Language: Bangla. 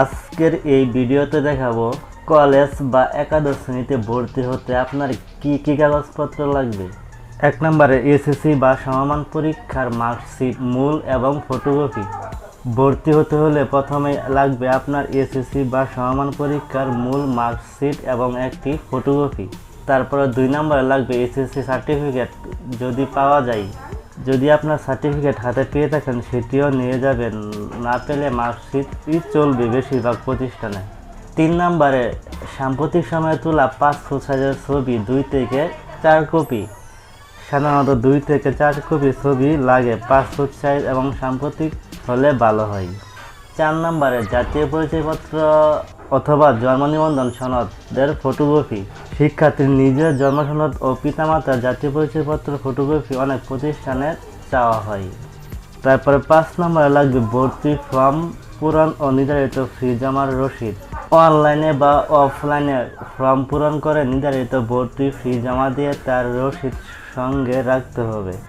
আজকের এই ভিডিওতে দেখাবো কলেজ বা একাদশ শ্রেণীতে ভর্তি হতে আপনার কি কি কাগজপত্র লাগবে? এক নম্বরে এসএসসি বা সমমান পরীক্ষার মার্কশিট, মূল এবং ফটোকপি। ভর্তি হতে হলে প্রথমে লাগবে আপনার এসএসসি বা সমমান পরীক্ষার মূল মার্কশিট এবং একটি ফটোকপি। তারপরে দুই নম্বরে লাগবে এসএসসি সার্টিফিকেট যদি পাওয়া যায়। যদি আপনার সার্টিফিকেট হাতে পেয়ে থাকেন, সেটিও নিয়ে যাবেন। না পেলে মার্কশিটই চলবে বেশিরভাগ প্রতিষ্ঠানে। তিন নম্বরে, সাম্প্রতিক সময়ে তোলা পাসপোর্ট সাইজের ছবি দুই থেকে চার কপি। সাধারণত দুই থেকে চার কপি ছবি লাগে পাসপোর্ট সাইজ এবং সাম্প্রতিক হলে ভালো হয়। চার নম্বরে, জাতীয় পরিচয়পত্র অথবা জন্ম নিবন্ধন সনদের ফটোকপি শিক্ষার্থীর নিজের জন্মসনদ ও পিতামাতার জাতীয় পরিচয়পত্র ফটোগ্রাফি অনেক প্রতিষ্ঠানে চাওয়া হয়। তারপরে পাঁচ নম্বরে লাগবে ভর্তি ফর্ম, পূরণ ও নির্ধারিত ফি জমার রসিদ। অনলাইনে বা অফলাইনে ফর্ম পূরণ করে নির্ধারিত ভর্তি ফি জমা দিয়ে তার রসিদ সঙ্গে রাখতে হবে।